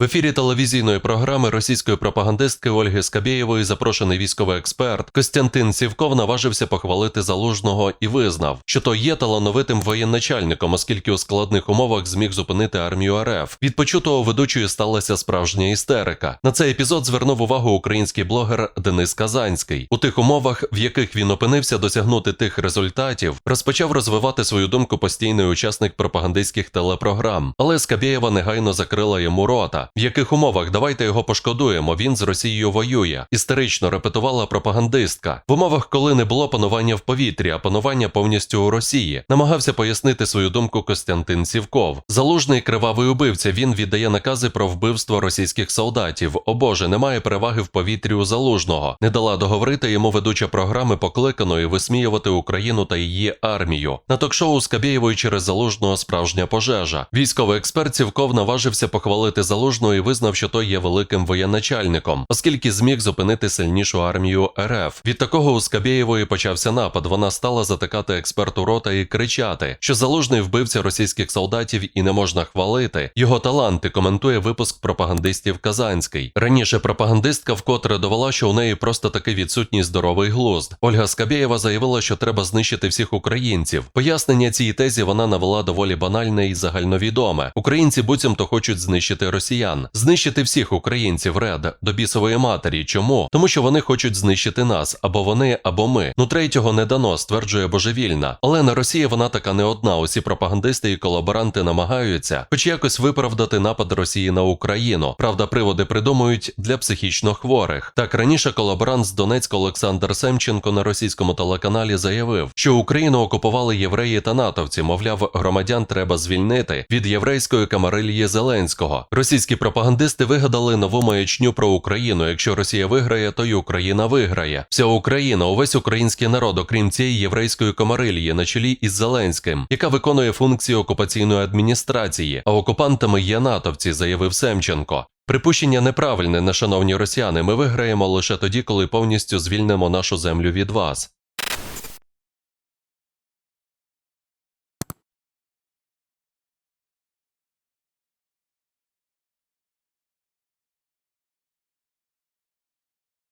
В ефірі телевізійної програми російської пропагандистки Ольги Скабєєвої запрошений військовий експерт Костянтин Сівков наважився похвалити залужного і визнав, що той є талановитим воєначальником, оскільки у складних умовах зміг зупинити армію РФ. Від почутого ведучої сталася справжня істерика. На цей епізод звернув увагу український блогер Денис Казанський. У тих умовах, в яких він опинився досягнути тих результатів, розпочав розвивати свою думку постійний учасник пропагандистських телепрограм. Але Скабєєва негайно закрила йому рота. В яких умовах давайте його пошкодуємо? Він з Росією воює. Істерично репетувала пропагандистка. В умовах, коли не було панування в повітрі, а панування повністю у Росії, намагався пояснити свою думку Костянтин Сівков. Залужний кривавий убивця. Він віддає накази про вбивство російських солдатів. О Боже, немає переваги в повітрі у залужного. Не дала договорити йому ведуча програми покликаної висміювати Україну та її армію. На ток-шоу з через залужного справжня пожежа. Військовий експерт Сівков наважився похвалити залужного і визнав, що той є великим воєначальником, оскільки зміг зупинити сильнішу армію РФ. Від такого у Скабєєвої почався напад. Вона стала затикати експерту рота і кричати, що залужний вбивця російських солдатів і не можна хвалити. Його таланти коментує випуск пропагандистів Казанський. Раніше пропагандистка вкотре довела, що у неї просто таки відсутній здоровий глузд. Ольга Скабєєва заявила, що треба знищити всіх українців. Пояснення цій тезі вона навела доволі банальне і загальновідоме. Українці буцімто хочуть знищити росіян, знищити всіх українців ред до бісової матері. Чому? Тому що вони хочуть знищити нас або вони, або ми. Ну третього не дано, стверджує божевільна. Але на Росії вона така не одна. Усі пропагандисти і колаборанти намагаються, хоч якось виправдати напад Росії на Україну. Правда, приводи придумують для психічно хворих. Так раніше колаборант з Донецька Олександр Семченко на російському телеканалі заявив, що Україну окупували євреї та натовці. Мовляв, громадян треба звільнити від єврейської камарилії Зеленського. Російські пропагандисти вигадали нову маячню про Україну. Якщо Росія виграє, то й Україна виграє. Вся Україна, увесь український народ, окрім цієї єврейської комарилії, на чолі із Зеленським, яка виконує функції окупаційної адміністрації, а окупантами є натовці, заявив Семченко. Припущення неправильне, нешановні росіяни. Ми виграємо лише тоді, коли повністю звільнимо нашу землю від вас.